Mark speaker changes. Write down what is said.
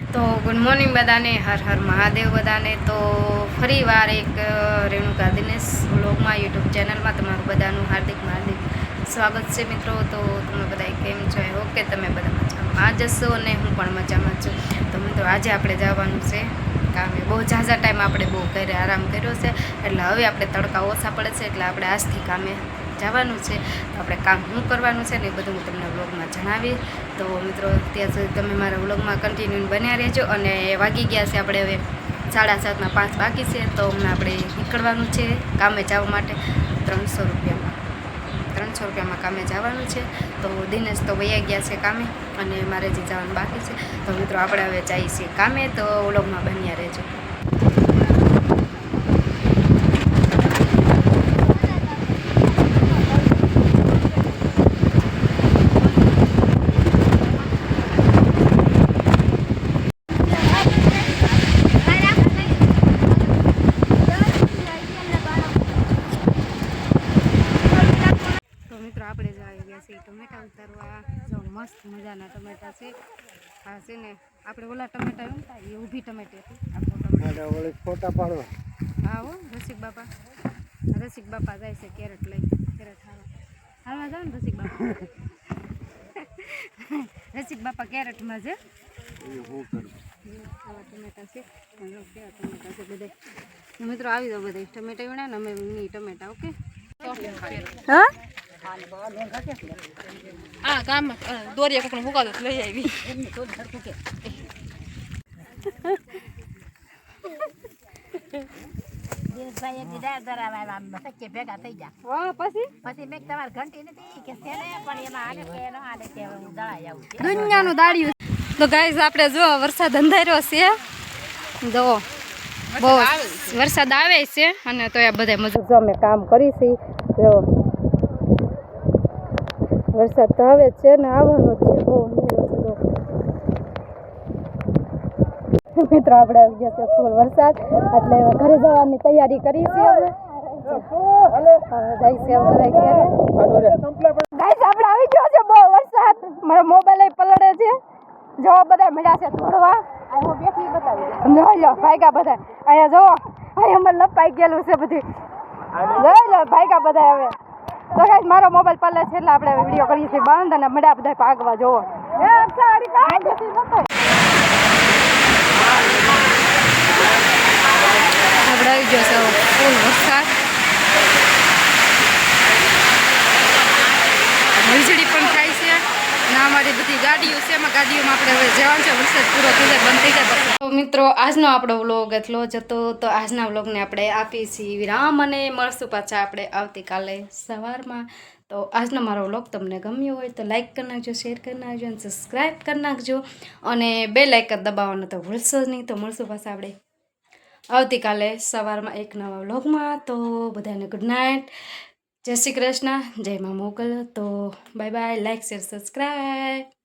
Speaker 1: તો good morning બધાને, હર હર મહાદેવ બધાને. તો ફરી વાર એક રેણુકા દિનેશ બ્લોગમાં યુટ્યુબ ચેનલમાં તમારું બધાનું હાર્દિક હાર્દિક સ્વાગત છે મિત્રો. તો તમે બધા કેમ છો? એ ઓકે તમે બધા મજામાં જશો અને હું પણ મજામાં છું. તો મિત્રો, આજે આપણે જવાનું છે કામે બહુ ઝાઝા ટાઈમ આપણે બહુ ઘરે આરામ કર્યો છે. એટલે હવે આપણે તડકા ઓછા પડે છે, એટલે આપણે આજથી કામે જવાનું છે. તો આપણે કામ શું કરવાનું છે ને એ બધું હું તમને વ્લોગમાં જણાવી. તો મિત્રો, ત્યાં સુધી તમે મારા વ્લોગમાં કન્ટિન્યુ બન્યા રહેજો અને વાગી ગયા છે આપણે હવે સાડા સાતના પાંચ બાકી છે, તો હમણાં આપણે નીકળવાનું છે કામે જવા માટે ત્રણસો રૂપિયામાં. ત્રણસો રૂપિયામાં કામે જવાનું છે. તો દિનેશ તો વૈયા ગયા છે કામે અને મારે જે જવાનું બાકી છે. તો મિત્રો, આપણે હવે જઈએ છીએ કામે, તો વ્લોગમાં બન્યા રહેજો. મિત્રો આપણે જ આવી ગયા છીએ ટમેટા ઉતારવા. જો મસ્ત મજાના ટમેટા છે. આ છે ને આપણે ઓલા ટમેટા એમ એ ઊભી ટમેટી હતી.
Speaker 2: ફોટા પાડવા
Speaker 1: હા હો રસિક બાપા. રસિક બાપા જાય છે કેરેટ લઈ કેરેટ હાલવા હાલવા જાઓ ને રસિક બાપા. રસિક બાપા કેરેટમાં છે. આવા ટમેટા છે. કેવા ટમેટા છે બધે. મિત્રો આવી જાઓ બધા. ટમેટા વીણા ને અમે ટમેટા ઓકે? હા?
Speaker 3: આ ગામ દોરિયા કોકને ફૂકાતો તો લઈ આવી.
Speaker 4: ભેગા થઈ
Speaker 1: ગયા પછી?
Speaker 4: પછી મેં તમારે ઘંટી નથી કે પણ એમાં હાલે કે હાલે કે હું દળાઈ આવું
Speaker 1: દુનિયાનું દાડિયું તો ગાઈઝ આપણે જો વરસાદ અંધાર્યો છે. જો બહુ વરસાદ આવે છે અને તો એ બધા મજૂર જો અમે કામ કરી છે જો. વરસાદ તો આવે છે ને આવવાનો છે, બહુ મિત્રો, આપણે આવી ગયા છે ફૂલ વરસાદ. એટલે ઘરે જવાની તૈયારી કરી છે હવે આપણે આવી ગયો છે બહુ વરસાદ. મારો મોબાઈલ પલળે છે. જો, બધા મળ્યા છે ભાઈકા બધા. અહીંયા અહીંયા મને લપાઈ ગયેલું છે બધું. જોઈ લો ભાઈકા બધા હવે. તો ગાઈસ મારો મોબાઈલ પલળે છે એટલે આપણે વીડિયો કરીએ છીએ બંધ અને મળ્યા બધા ભાગવા જોવો આપણે આવી ગયો છે ફૂલ વરસાદ વીજળી પણ થાય છે અને અમારી ગાડીઓ છે, એમાં ગાડીઓમાં આપણે જવાનું છે. વરસાદ પૂરો થઈ બંધ થઈ જાય તો મિત્રો, આજનો આપણો વ્લોગ એટલો જ હતો. તો આજના વ્લોગને આપણે આપીએ છીએ વિરામ અને મળશું પાછા આપણે આવતીકાલે સવારમાં. તો આજનો મારો વ્લોગ તમને ગમ્યો હોય તો લાઇક કરી નાખજો, શેર કરી નાખજો અને સબસ્ક્રાઈબ કરી નાખજો. અને બે લાઈક દબાવવાનું તો ભૂલશો નહીં. તો મળશું પાછા આપણે આવતીકાલે સવારમાં એક નવા વ્લોગમાં. તો બધાને ગુડ નાઇટ જય શ્રી કૃષ્ણ. જય મા મોગલ. તો bye bye like share subscribe